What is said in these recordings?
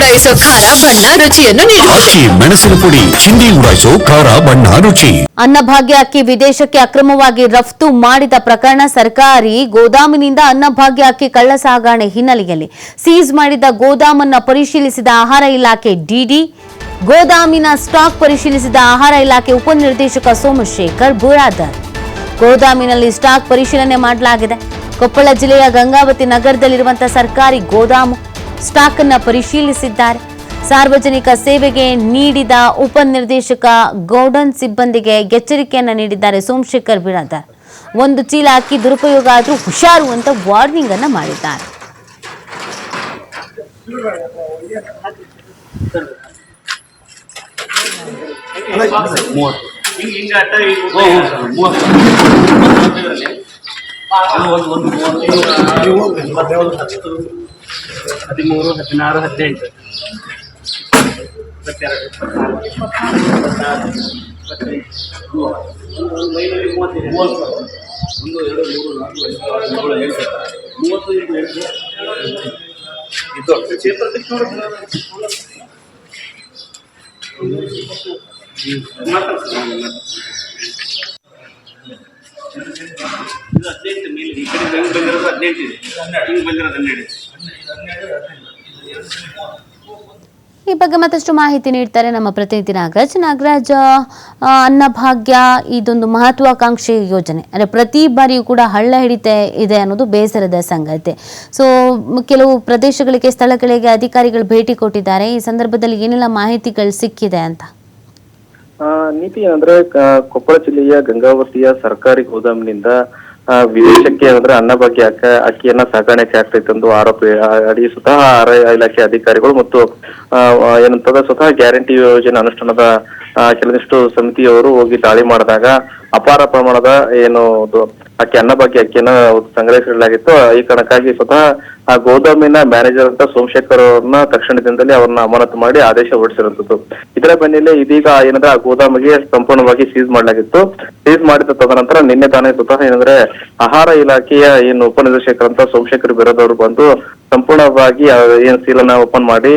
ಉಡಾಯಿಸೋ ಖಾರ ಬಣ್ಣ ರುಚಿಯನ್ನು ನೀಡುತ್ತದೆ ಅಕ್ಕಿ ಮೆಣಸಿನ ಪುಡಿ ಚಿಂದಿ ಉಡಾಯಿಸೋ ಖಾರ ಬಣ್ಣ ರುಚಿ. ಅನ್ನಭಾಗ್ಯ ಅಕ್ಕಿ ವಿದೇಶಕ್ಕೆ ಅಕ್ರಮವಾಗಿ ರಫ್ತು ಮಾಡಿದ ಪ್ರಕರಣ ಸರ್ಕಾರಿ ಗೋದಾಮಿನಿಂದ ಅನ್ನಭಾಗ್ಯ ಅಕ್ಕಿ ಕಳ್ಳ ಸಾಗಣೆ ಹಿನ್ನೆಲೆಯಲ್ಲಿ. ಸೀಸ್ ಮಾಡಿದ ಗೋದಾಮನ್ನ ಪರಿಶೀಲಿಸಿದ ಆಹಾರ ಇಲಾಖೆ ಡಿಡಿ ಗೋದಾಮಿನ ಸ್ಟಾಕ್ ಪರಿಶೀಲಿಸಿದ ಆಹಾರ ಇಲಾಖೆ ಉಪನಿರ್ದೇಶಕ ಸೋಮಶೇಖರ್ ಬುರಾದರ್ ಗೋದಾಮಿನಲ್ಲಿ ಸ್ಟಾಕ್ ಪರಿಶೀಲನೆ ಮಾಡಲಾಗಿದೆ. ಕೊಪ್ಪಳ ಜಿಲ್ಲೆಯ ಗಂಗಾವತಿ ನಗರದಲ್ಲಿರುವಂತಹ ಸರ್ಕಾರಿ ಗೋದಾಮು. ಸ್ಟಾಕ್ ಅನ್ನ ಪರಿಶೀಲಿಸಿದ್ದಾರೆ. ಸಾರ್ವಜನಿಕ ಸೇವೆಗೆ ನೀಡಿದ ಉಪನಿರ್ದೇಶಕ ಗೌಡನ್ ಸಿಬ್ಬಂದಿಗೆ ಎಚ್ಚರಿಕೆಯನ್ನು ನೀಡಿದ್ದಾರೆ ಸೋಮಶೇಖರ್ ಬಿರಾದಾರ್ ಒಂದು ಚೀಲ ಅಕ್ಕಿ ದುರುಪಯೋಗ ಆದರೂ ಹುಷಾರು ಅಂತ ವಾರ್ನಿಂಗ್ ಅನ್ನ ಮಾಡಿದ್ದಾರೆ. ಒಂದು ಹದಿಮೂರು, ಹದಿನಾರು ಹದಿನೆಂಟು ಇಪ್ಪತ್ತೆರಡು. ಇಪ್ಪತ್ನಾಲ್ಕು ಒಂದು ಐನೂರ ಮೂವತ್ತಿದೆ ಮೂವತ್ತು ಒಂದು ಎರಡು ಮೂರು ನಾಲ್ಕು ಐದು ಮೂವತ್ತು ಇದು. ಮಾತಾಡ್ತೀನಿ ಇದು ಹದಿನೆಂಟು ಮೇಲೆ ಈ ಕಡೆ ಹೆಂಗ್ ಬಂದಿರೋದು ಹದಿನೆಂಟು ಇದೆ ಹಿಂಗ್ ಬಂದಿರೋದು ಹನ್ನೆರಡು ಈ ಬಗ್ಗೆ ಮತ್ತಷ್ಟು ಮಾಹಿತಿ ನೀಡ್ತಾರೆ ನಮ್ಮ ಪ್ರತಿನಿಧಿ ನಾಗರಾಜ್. ನಾಗರಾಜ್ ಅನ್ನಭಾಗ್ಯ ಇದೊಂದು ಮಹತ್ವಾಕಾಂಕ್ಷಿ ಯೋಜನೆ. ಅಂದರೆ ಪ್ರತಿ ಬಾರಿಯೂ ಕೂಡ ಹಳ್ಳ ಹಿಡಿತ ಇದೆ ಅನ್ನೋದು ಬೇಸರದ ಸಂಗತಿ. ಸೊ ಕೆಲವು ಪ್ರದೇಶಗಳಿಗೆ, ಸ್ಥಳಗಳಿಗೆ ಅಧಿಕಾರಿಗಳು ಭೇಟಿ ಕೊಟ್ಟಿದ್ದಾರೆ. ಈ ಸಂದರ್ಭದಲ್ಲಿ ಏನೆಲ್ಲ ಮಾಹಿತಿಗಳು ಸಿಕ್ಕಿದೆ ಅಂತ? ನೀತಿ ಅಂದ್ರೆ ಕೊಪ್ಪಳ ಜಿಲ್ಲೆಯ ಗಂಗಾವತಿಯ ಸರ್ಕಾರಿ ಗೋದಾಮಿನಿಂದ ವಿದೇಶಕ್ಕೆ ಅಂದ್ರೆ ಅನ್ನಭಾಗ್ಯ ಅಕ್ಕ, ಅಕ್ಕಿಯನ್ನ ಸಾಗಾಣಿಕೆ ಆಗ್ತೈತೆ ಎಂದು ಆರೋಪ ಅಡಿ ಸ್ವತಃ ಆಹಾರ ಇಲಾಖೆ ಅಧಿಕಾರಿಗಳು ಮತ್ತು ಏನಂತಂದ್ರೆ ಸ್ವತಃ ಗ್ಯಾರಂಟಿ ಯೋಜನೆ ಅನುಷ್ಠಾನದ ಕೆಲವಿಷ್ಟು ಸಮಿತಿಯವರು ಹೋಗಿ ದಾಳಿ ಮಾಡಿದಾಗ ಅಪಾರ ಪ್ರಮಾಣದ ಏನು ಅಕ್ಕಿ ಅನ್ನ ಬಗ್ಗೆ ಅಕ್ಕಿಯನ್ನ ಸಂಗ್ರಹಿಸಲಾಗಿತ್ತು. ಈ ಕಾರಣಕ್ಕಾಗಿ ಸ್ವತಃ ಆ ಗೋದಾಮಿನ ಮ್ಯಾನೇಜರ್ ಅಂತ ಸೋಮಶೇಖರ್ ಅವ್ರನ್ನ ತಕ್ಷಣದಿಂದಲೇ ಅವ್ರನ್ನ ಅಮಾನತು ಮಾಡಿ ಆದೇಶ ಹೊರಡಿಸಿರುವಂತದ್ದು ಇದರ ಬೆನ್ನಲ್ಲೇ ಇದೀಗ ಏನಂದ್ರೆ ಆ ಗೋದಾಮಿಗೆ ಸಂಪೂರ್ಣವಾಗಿ ಸೀಸ್ ಮಾಡಲಾಗಿತ್ತು. ಸೀಸ್ ಮಾಡಿದ ತದನಂತರ ನಿನ್ನೆ ತಾನೇ ಸ್ವತಃ ಏನಂದ್ರೆ ಆಹಾರ ಇಲಾಖೆಯ ಏನು ಉಪನಿರ್ದೇಶಕರಂತ ಸೋಮಶೇಖರ್ ಬಿರೋದವ್ರು ಬಂದು ಸಂಪೂರ್ಣವಾಗಿ ಏನ್ ಸೀಲನ್ನ ಓಪನ್ ಮಾಡಿ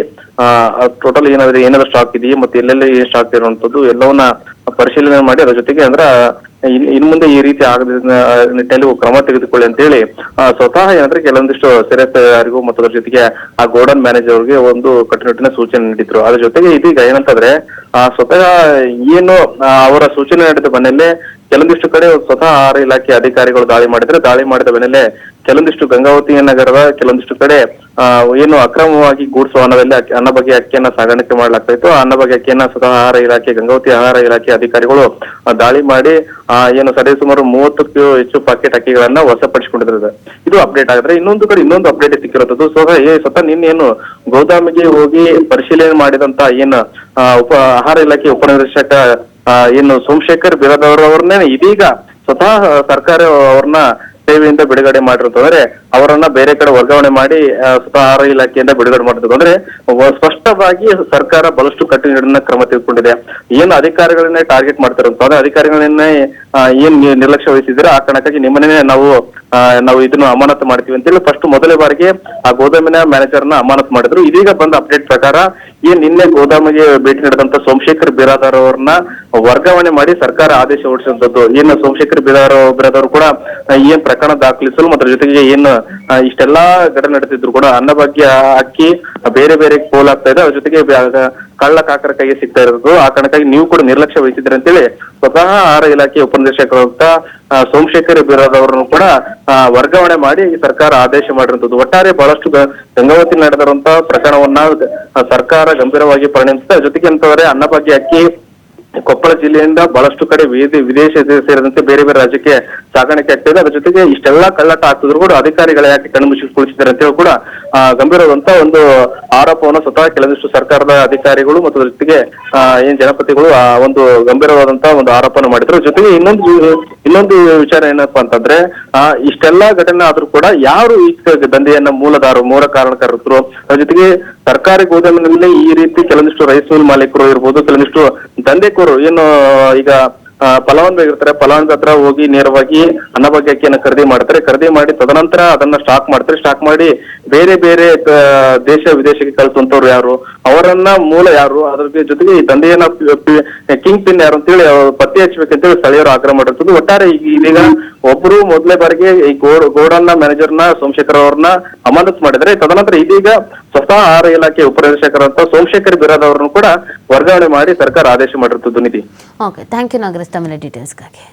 ಟೋಟಲ್ ಏನಾದ್ರೆ ಏನಾದ್ರು ಸ್ಟಾಕ್ ಇದೆಯಾ? ಮತ್ತೆ ಎಲ್ಲೆಲ್ಲಿ ಏನ್ ಸ್ಟಾಕ್ ಇರುವಂತದ್ದು ಎಲ್ಲವನ್ನ ಪರಿಶೀಲನೆ ಮಾಡಿ ಅದ್ರ ಜೊತೆಗೆ ಅಂದ್ರ ಇನ್ ಇನ್ ಮುಂದೆ ಈ ರೀತಿ ಆಗದ ನಿಟ್ಟಿನಲ್ಲಿ ಕ್ರಮ ತೆಗೆದುಕೊಳ್ಳಿ ಅಂತ ಹೇಳಿ ಸ್ವತಃ ಏನಂದ್ರೆ ಕೆಲವೊಂದಿಷ್ಟು ಸೆರೆಯಾರಿಗೂ ಮತ್ತು ಅದ್ರ ಜೊತೆಗೆ ಆ ಗೋಡನ್ ಮ್ಯಾನೇಜರ್ ಅವ್ರಿಗೆ ಒಂದು ಕಟ್ಟುನಿಟ್ಟಿನ ಸೂಚನೆ ನೀಡಿದ್ರು. ಅದ್ರ ಜೊತೆಗೆ ಇದೀಗ ಏನಂತಂದ್ರೆ ಆ, ಸ್ವತಃ ಏನು ಅವರ ಸೂಚನೆ ನಡೆದ ಬೆನ್ನಲ್ಲೇ ಕೆಲವೊಂದಿಷ್ಟು ಕಡೆ ಸ್ವತಃ ಆಹಾರ ಇಲಾಖೆ ಅಧಿಕಾರಿಗಳು ದಾಳಿ ಮಾಡಿದ್ರೆ. ದಾಳಿ ಮಾಡಿದ ಬೆನ್ನಲ್ಲೇ ಕೆಲವೊಂದಿಷ್ಟು ಗಂಗಾವತಿ ನಗರದ ಕೆಲವೊಂದಿಷ್ಟು ಕಡೆ ಏನು ಅಕ್ರಮವಾಗಿ ಗೂಡ್ಸ್ ಹಣದಲ್ಲಿ ಅನ್ನ ಬಗ್ಗೆ ಅಕ್ಕಿಯನ್ನ ಸಾಗಾಣಿಕೆ ಮಾಡ್ಲಾಗ್ತಾ ಇತ್ತು. ಅನ್ನ ಬಗ್ಗೆ ಅಕ್ಕಿಯನ್ನ ಸ್ವತಃ ಆಹಾರ ಇಲಾಖೆ, ಗಂಗಾವತಿ ಆಹಾರ ಇಲಾಖೆ ಅಧಿಕಾರಿಗಳು ದಾಳಿ ಮಾಡಿ ಏನು ಸರಿ ಸುಮಾರು ಮೂವತ್ತಕ್ಕೂ ಹೆಚ್ಚು ಪಾಕೆಟ್ ಅಕ್ಕಿಗಳನ್ನ ವಶಪಡಿಸಿಕೊಂಡಿದ್ದಾರೆ ಇದು ಅಪ್ಡೇಟ್ ಆಗಿದ್ರೆ ಇನ್ನೊಂದು ಕಡೆ ಇನ್ನೊಂದು ಅಪ್ಡೇಟ್ ಸಿಕ್ಕಿರೋದು ಸೊ ಸ್ವತಃ ನಿನ್ನೇನು ಗೋದಾಮಿಗೆ ಹೋಗಿ ಪರಿಶೀಲನೆ ಮಾಡಿದಂತ ಏನು ಉಪ ಆಹಾರ ಇಲಾಖೆ ಉಪನಿರ್ದೇಶಕ ಏನು ಸೋಮಶೇಖರ್ ಬಿರದವರವ್ರನ್ನೇ ಇದೀಗ ಸ್ವತಃ ಸರ್ಕಾರ ಅವ್ರನ್ನ ಸೇವೆಯಿಂದ ಬಿಡುಗಡೆ ಮಾಡಿರೋದು ಅಂದ್ರೆ ಅವರನ್ನ ಬೇರೆ ಕಡೆ ವರ್ಗಾವಣೆ ಮಾಡಿ ಆಹಾರ ಇಲಾಖೆಯಿಂದ ಬಿಡುಗಡೆ ಮಾಡಿದ್ರು ಅಂದ್ರೆ ಸ್ಪಷ್ಟವಾಗಿ ಸರ್ಕಾರ ಬಹಳಷ್ಟು ಕಟ್ಟುನಿಟ್ಟಿನ ಕ್ರಮ ತೆಗೆದುಕೊಂಡಿದೆ. ಏನು ಅಧಿಕಾರಿಗಳನ್ನೇ ಟಾರ್ಗೆಟ್ ಮಾಡ್ತಾರಂತ ಅಂದ್ರೆ, ಅಧಿಕಾರಿಗಳನ್ನೇ ಏನ್ ನಿರ್ಲಕ್ಷ್ಯ ವಹಿಸಿದ್ರೆ ಆ ಕಾರಣಕ್ಕಾಗಿ ನಿಮ್ಮನ್ನೇ ನಾವು ನಾವು ಇದನ್ನು ಅಮಾನತು ಮಾಡ್ತೀವಿ ಅಂತೇಳಿ ಫಸ್ಟ್ ಮೊದಲೇ ಬಾರಿಗೆ ಆ ಗೋದಾಮಿನ ಮ್ಯಾನೇಜರ್ನ ಅಮಾನತು ಮಾಡಿದ್ರು. ಇದೀಗ ಬಂದ ಅಪ್ಡೇಟ್ ಪ್ರಕಾರ ಏನ್ ನಿನ್ನೆ ಗೋದಾಮಿಗೆ ಭೇಟಿ ನೀಡಿದಂತ ಸೋಮಶೇಖರ್ ಬಿರಾದಾರ್ ಅವ್ರನ್ನ ವರ್ಗಾವಣೆ ಮಾಡಿ ಸರ್ಕಾರ ಆದೇಶ ಹೊರಡಿಸಿದಂತದ್ದು. ಏನು ಸೋಮಶೇಖರ್ ಬಿರಾದಾರ್ ಬಿರಾದವರು ಕೂಡ ಏನ್ ಪ್ರಕರಣ ದಾಖಲಿಸಲು ಮತ್ತು ಜೊತೆಗೆ ಏನು ಇಷ್ಟೆಲ್ಲಾ ಘಟನೆ ನಡೆದಿದ್ರು ಕೂಡ ಅನ್ನಭಾಗ್ಯ ಅಕ್ಕಿ ಬೇರೆ ಬೇರೆ ಪೋಲಾಗ್ತಾ ಇದೆ. ಅದ್ರ ಜೊತೆಗೆ ಕಳ್ಳ ಕಾಕರ ಕೈಗೆ ಸಿಗ್ತಾ ಇರೋದು. ಆ ಕಾರಣಕ್ಕಾಗಿ ನೀವು ಕೂಡ ನಿರ್ಲಕ್ಷ್ಯ ಅಂತ ಅಂತೇಳಿ ಸ್ವತಃ ಆಹಾರ ಇಲಾಖೆ ಉಪನಿರ್ದೇಶಕರಾದಂತ ಸೋಮಶೇಖರ್ ಸೋಮಶೇಖರ್ ಬಿರಾದವರನ್ನು ಕೂಡ ವರ್ಗಾವಣೆ ಮಾಡಿ ಸರ್ಕಾರ ಆದೇಶ ಮಾಡಿರುವಂತದ್ದು ಒಟ್ಟಾರೆ ಬಹಳಷ್ಟು ಗಂಗಾವತಿ ನಡೆದಿರುವಂತ ಪ್ರಕರಣವನ್ನ ಸರ್ಕಾರ ಗಂಭೀರವಾಗಿ ಪರಿಗಣಿಸುತ್ತೆ ಜೊತೆಗೆ ಅಂತಂದ್ರೆ ಅನ್ನಭಾಗ್ಯ ಅಕ್ಕಿ ಕೊಪ್ಪಳ ಜಿಲ್ಲೆಯಿಂದ ಬಹಳಷ್ಟು ಕಡೆ ವಿದೇ ವಿದೇಶ ಸೇರಿದಂತೆ ಬೇರೆ ಬೇರೆ ರಾಜ್ಯಕ್ಕೆ ಸಾಗಾಣಿಕೆ ಆಗ್ತಿದೆ. ಅದ್ರ ಜೊತೆಗೆ ಇಷ್ಟೆಲ್ಲಾ ಕಳ್ಳಾಟ ಆಗ್ತಿದ್ರು ಕೂಡ ಅಧಿಕಾರಿಗಳ ಯಾಕೆ ಕಣ್ಮುಚ್ಚಿ ಕುಳಿಸಿದ್ದಾರೆ ಅಂತ ಹೇಳಿ ಕೂಡ ಆ, ಗಂಭೀರವಾದಂತ ಒಂದು ಆರೋಪವನ್ನು ಸ್ವತಃ ಕೆಲವಿಷ್ಟು ಸರ್ಕಾರದ ಅಧಿಕಾರಿಗಳು ಮತ್ತು ಅದ್ರ ಜೊತೆಗೆ ಏನ್ ಜನಪತಿಗಳು ಆ ಒಂದು ಗಂಭೀರವಾದಂತಹ ಒಂದು ಆರೋಪನ ಮಾಡಿದ್ರು. ಜೊತೆಗೆ ಇನ್ನೊಂದು ಇನ್ನೊಂದು ವಿಚಾರ ಏನಪ್ಪಾ ಅಂತಂದ್ರೆ ಆ, ಇಷ್ಟೆಲ್ಲಾ ಘಟನೆ ಆದ್ರೂ ಕೂಡ ಯಾರು ಈ ದಂಧೆಯನ್ನ ಮೂಲದಾರರು ಮೂಲ ಕಾರಣಕರ್ತರು? ಅದ್ರ ಜೊತೆಗೆ ಸರ್ಕಾರಿ ಗೋದಾಮಿನಲ್ಲಿ ಈ ರೀತಿ ಕೆಲವೊಂದಿಷ್ಟು ರೈಸ್ ಮಿಲ್ ಮಾಲೀಕರು ಇರ್ಬೋದು ಕೆಲವೊಂದಿಷ್ಟು ದಂಧೆಕೋರು ಏನು, ಈಗ ಫಲಾನುಭವಿ ಇರ್ತಾರೆ ಫಲಾನುಭವಿ ಹತ್ರ ಹೋಗಿ ನೇರವಾಗಿ ಅನ್ನಭಾಗ್ಯ ಅಕ್ಕಿಯನ್ನು ಖರೀದಿ ಮಾಡ್ತಾರೆ. ಖರೀದಿ ಮಾಡಿ ತದನಂತರ ಅದನ್ನ ಸ್ಟಾಕ್ ಮಾಡ್ತಾರೆ. ಸ್ಟಾಕ್ ಮಾಡಿ ಬೇರೆ ಬೇರೆ ದೇಶ ವಿದೇಶಕ್ಕೆ ಕಳಿಸುವಂತವ್ರು ಯಾರು? ಅವರನ್ನ ಮೂಲ ಯಾರು? ಅದ್ರ ಜೊತೆಗೆ ಈ ದಂಧೆಯನ್ನ ಕಿಂಗ್ ಪಿನ್ ಯಾರು ಅಂತೇಳಿ ಪತ್ತೆ ಹಚ್ಚಬೇಕಂತೇಳಿ ಸ್ಥಳೀಯರು ಆಗ್ರಹ ಮಾಡಿರ್ತದೆ ಒಟ್ಟಾರೆ ಈಗ ಒಬ್ರು ಮೊದಲೇ ಬಾರಿಗೆ ಈ ಗೋಡ್, ಗೋಡನ್ನ ಮ್ಯಾನೇಜರ್ನ ಸೋಮಶೇಖರ್ ಅವ್ರನ್ನ ಅಮಾನತ್ ಮಾಡಿದ್ರೆ, ತದನಂತರ ಇದೀಗ ಸ್ವತಃ ಆಹಾರ ಇಲಾಖೆ ಉಪನಿರ್ದೇಶಕರಂತ ಸೋಮಶೇಖರ್ ಬಿರಾದವ್ರನ್ನು ಕೂಡ ವರ್ಗಾವಣೆ ಮಾಡಿ ಸರ್ಕಾರ ಆದೇಶ ಮಾಡಿರುತ್ತದೆ ನಿಧಿ ಓಕೆ ಥ್ಯಾಂಕ್ ಯು ನಾಗರಾಜ್. ತಮ್ಮ ಡೀಟೇಲ್ಸ್ಗಾಗಿ